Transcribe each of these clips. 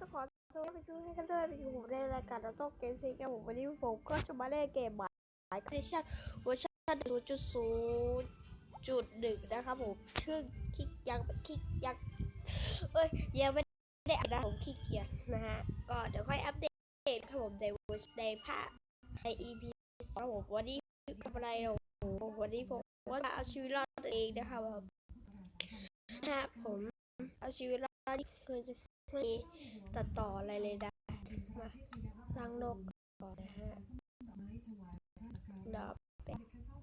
ต้องขอสวัสดีไปดูให้กันด้วยไปอยู่ผมในรายการเราต้องเกมซีกับผมวันนี้ผมก็จะมาเล่นเกมหมายคริสชั่นเวอร์ชันศูนย์จุดศูนย์จุดหนึ่งนะครับผมซึ่งคลิกยังคลิกยังเอ้ยยังไม่ได้อัดนะผมขี้เกียจนะฮะก็เดี๋ยวค่อยอัปเดตครับผมในเวอร์ในภาคใน EP สองครับผมวันนี้ทำอะไรเราวันนี้ผมว่าจะเอาชีวิตรอดตัวเองนะครับผมนะฮะผมเอาชีวิตรอดที่เคยจะ ไม่มีตัดต่ออะไรเลยนะมาสร้างนกก่อนนะฮะดอกเป็ดสร้าง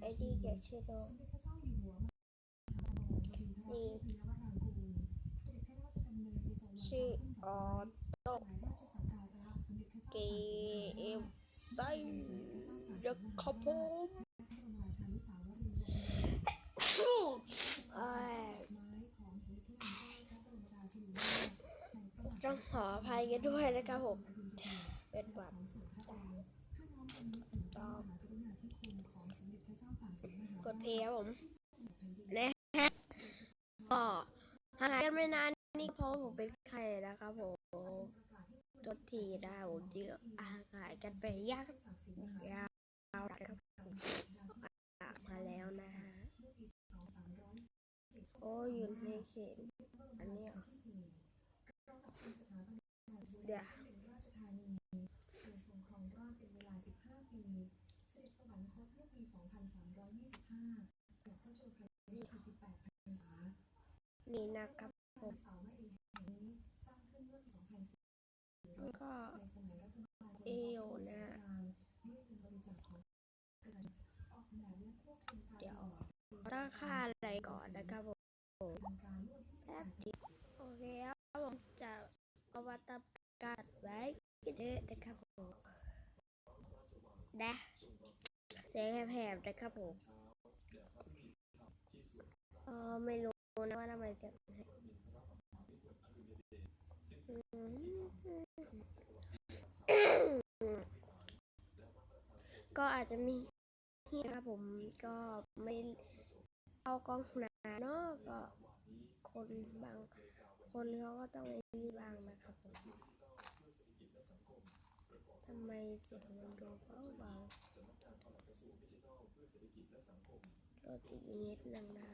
ไอ้นี่แกชื่อโดนี่ชื่อออโต้เกมไซเด็กครับผม กันด้วยนะครับผม เป็นหวัดต้องกดเพลย์ครับผมนะฮะก็หายกันไม่นานนี่เพราะผมเป็นไข้นะครับผมตัวทีได้ผมเยอะอาหายกันไปยากยาวนะครับมออกมาแล้วนะฮะโอ้ยอยู่ในเขตอันนี้ เดี๋ยวนี่นะครับผมแล้วก็เอวนะเดี๋ยวตั้งค่าอะไรก่อนนะครับผมแป๊บเดียวโอเคครับ เอาวัตการไว้กันเด้อนะครับผมนะเสียงแหบๆนะครับผมเออไม่รู้นะว่าทำไมเสียงแหบก็อาจจะมีที่นะครับผมก็ไม่เอากล้องหนาเนาะก็คนบาง คนเขาก็ต้องไอ้นี่บ้างนะครับผมทำไมเสียงมันดูเบาเบาโรตีนิดนึงนะ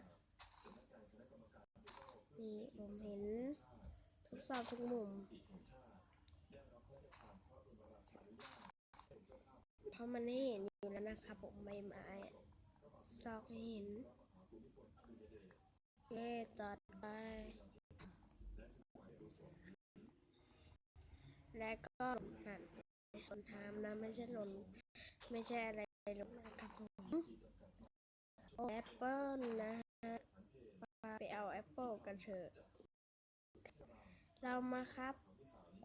นี่ผมเห็นทุกซอกทุกมุมเพราะมันให้เห็นอยู่แล้วนะครับผมใบไม้ซอกให้เห็นเย้ตัดไป และก็หันคนทำนะไม่ใช่หล่นไม่ใช่อะไรหรอกนะครับผมแอปเปิลนะฮะไปเอาแอปเปิลกันเถอะ เรามาครับ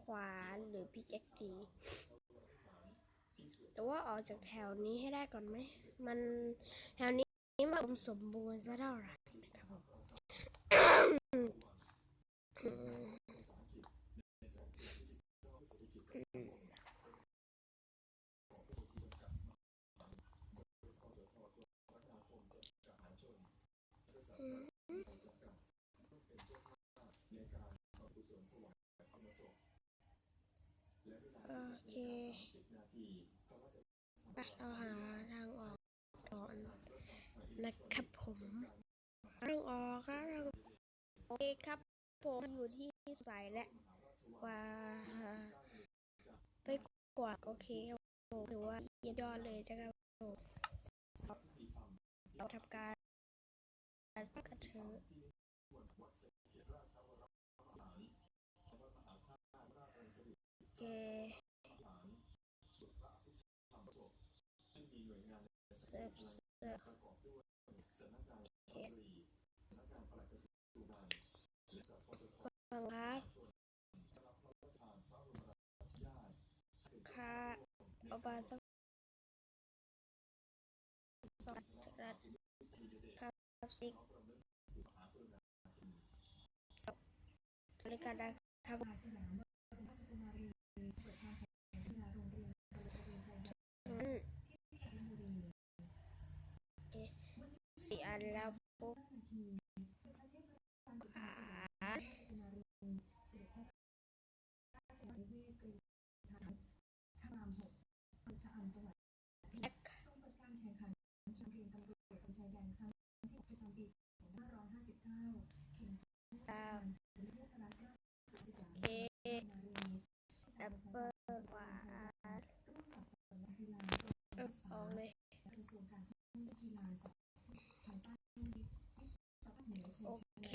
ขวานหรือพิกแอคดีแต่ว่าออกจากแถวนี้ให้ได้ก่อนไหม มันแถวนี้มันสมบูรณ์ซะเท่าไหร่นะครับผมโอเคไปเราหาทางออกก่อน นะครับผมทางออกครับโอเคครับผมอยู่ที่สายและกว่า ไปกว่าโอเคถือว่าเยี่ยมยอดเลยนะครับผมเราทำการพักกันเถอโอเคเสร์ฟเสิร์ ฟังครับ ค่ะอบาสักสองรัดครับสิกบริการได้ครับอืม สี่อันแล้วปุ๊บดาวเอแอปเปิลขวาเออออกเลยโอ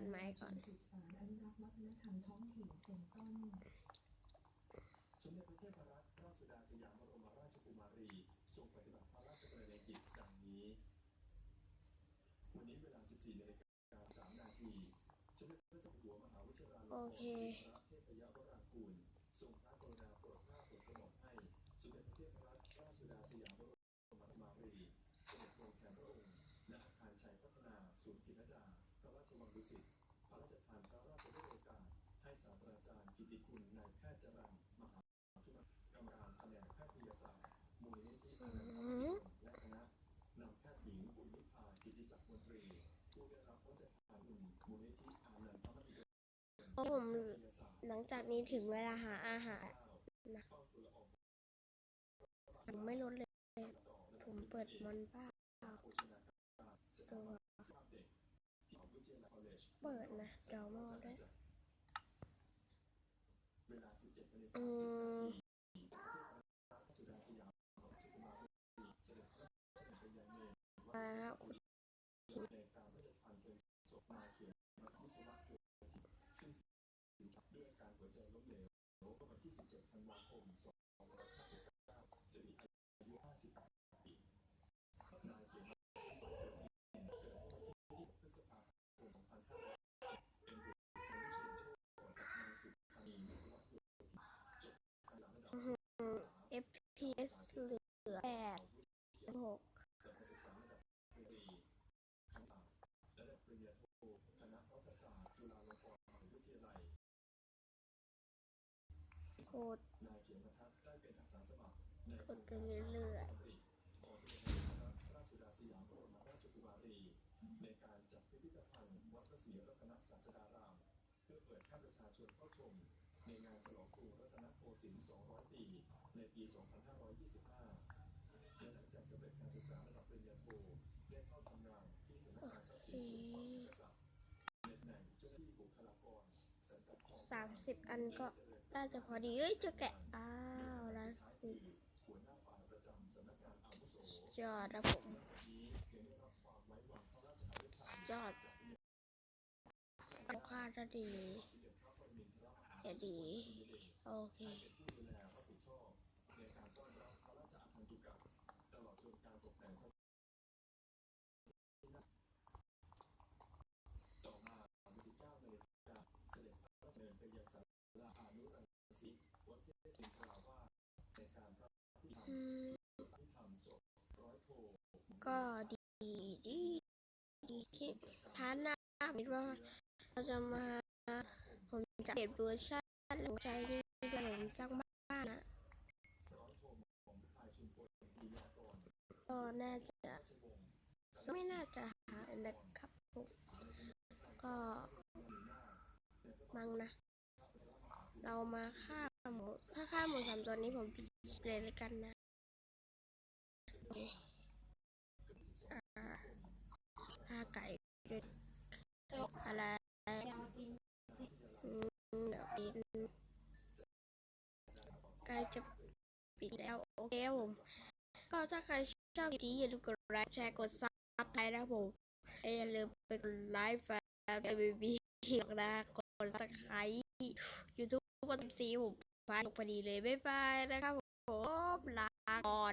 ดไม้ก่อนะตัดไม้ก่อนต้นสมเด็จพระเทพรัตนราชสุดาสยามบรมราชกุมารีทรงปฏิบัติพระราชกรณียกิจดังนี้ วันนี้เวลา 14นาฬิกา3นาทีสมเด็จพระเจ้าหัวมหาวิชิราลงกโอรณ์เคพระเทพยวรากูลทรงพระกรุณาโปรดเกล้าโปรดกระหม่อมให้สมเด็จพระเทพรัตนราชสุดาสยามบรมราชกุมารีเสด็จลงแทนพระองค์ณอาคารชัยพัฒนาศูนย์จิตรดาพระราชวังดุสิต ให้ศาสตราจารย์กิติคุณนายแพทย์จรัญมหาธุรกรรมการแผนกแพทยศาสตร์มูลนิธิอนันตมหิดลและคณะนำแพทย์หญิงบุญนิพากิติศักดิ์มนตรีผู้ได้รับพระราชทานทุนมูลนิธิอานันตมหิดลผมหลังจากนี้ถึงเวลาหาอาหารนะผมไม่ลดเลย ผมเปิดมอนบ้าเปิดนะดอมอด้วย เวลา17นาฬิกาอืมสุดาสยามบรมราชกุมารีเสด็จพระราชดำเนินยังเมรุมาครับในการพระราชทานเพลิงศพนาเขียนมาวิศวะโยธินซึ่งด้วยอาการหัวใจล้มเหลวเมื่อวันที่ 17 ธันวาคม 2559สิริอายุ 58 โคตรนายเขียนทัศน์ได้เป็นกันกดไปเรื่อยเพระราชสุดาสยามบรมราชกุมารีในการจัดพิพิธภัณฑ์วัดพระศรีรัตนศาสดารามเพื่อเปิดให้ประชาชนเข้าชม ในงานฉลองกรุงรัตนโกสินทร์ 200 ปี ในปี 2525และหลังจากสำเร็จการศึกษาระดับปริญญาโทได้เข้าทำงานที่สำนักงานทรัพย์สินส่วนพระมหากษัตริย์ในตำแหน่งเจ้าหน้าที่บุคลากรสังกัดกองๆสามสิบอันก็น่าจะพอดีเอ้ยเจะแกะอ้าวแล้วสิหัวหน้าฝ่ายประจำสำนักงานอาวุโสยอดนะผมนี้ยังได้รับความไว้วางพระราชทานยอดสัมภาษณ์ก็ดีเดี๋ยวดี โอเค ผู้ดูแลรับผิดชอบในการต้อนรับพระราชอาคันตุกะตลอดจนการตกแต่งพระต่อมาวันที่19นาฬิกาเสด็จพระราชดำเนินไป ก็ดีดีดีที่ท้าหน้ามิดว่าเราจะมาผมจะเก็บเวอร์ชันหลงใจนี่ดี๋ยผมสร้างบ้านนะร้อยโทของพายชุมพลดียากรก็น่าจะไม่น่าจะหานะครับ ก็มังนะ เรามาฆ่าหมู ถ้าฆ่าหมูสามตัวนี้ผมปิดเลยแล้วกันนะฆ่าไก่ด้วยอะไรเดี๋ยวปิดใกล้จะปิดแล้ว โอเคผม ก็ถ้าใครชอบคลิปนี้อย่าลืมกดไลค์แชร์กดซับไครต์นะผมอย่าลืมไปกดไลค์แฟนเบบีหรอกนะกดซับสไครต์ยูทูบ กดสีหุบพาพอดีเลย บ๊ายบายนะครับผมลาก่อน